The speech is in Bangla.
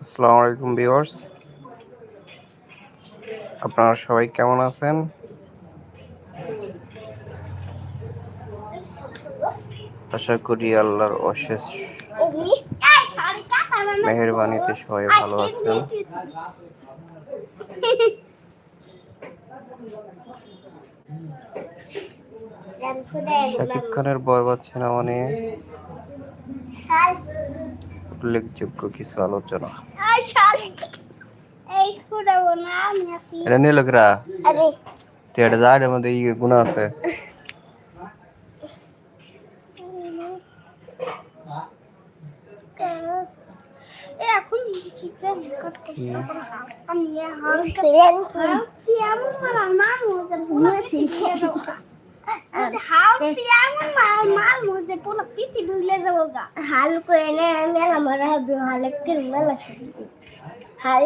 আসসালামু আলাইকুম ভিউয়ার্স। আপনারা সবাই কেমন আছেন? আশা করি আল্লাহর অশেষ মেহেরবানিতে সবাই ভালো আছেন। শাকিব খানের বরবাদ সিনেমা নিয়ে উল্লেখযোগ্য কিছু আলোচনা এই ফুটাবো না আমি আছি এটা নিয়ে লোকরা আরে তো এটা যা এর মধ্যে ইয়ে গুণা আছে এ এখন চিকেন কাট কি? আমি হাল করে নে মেলা মারা হবে হাল মেলা হাল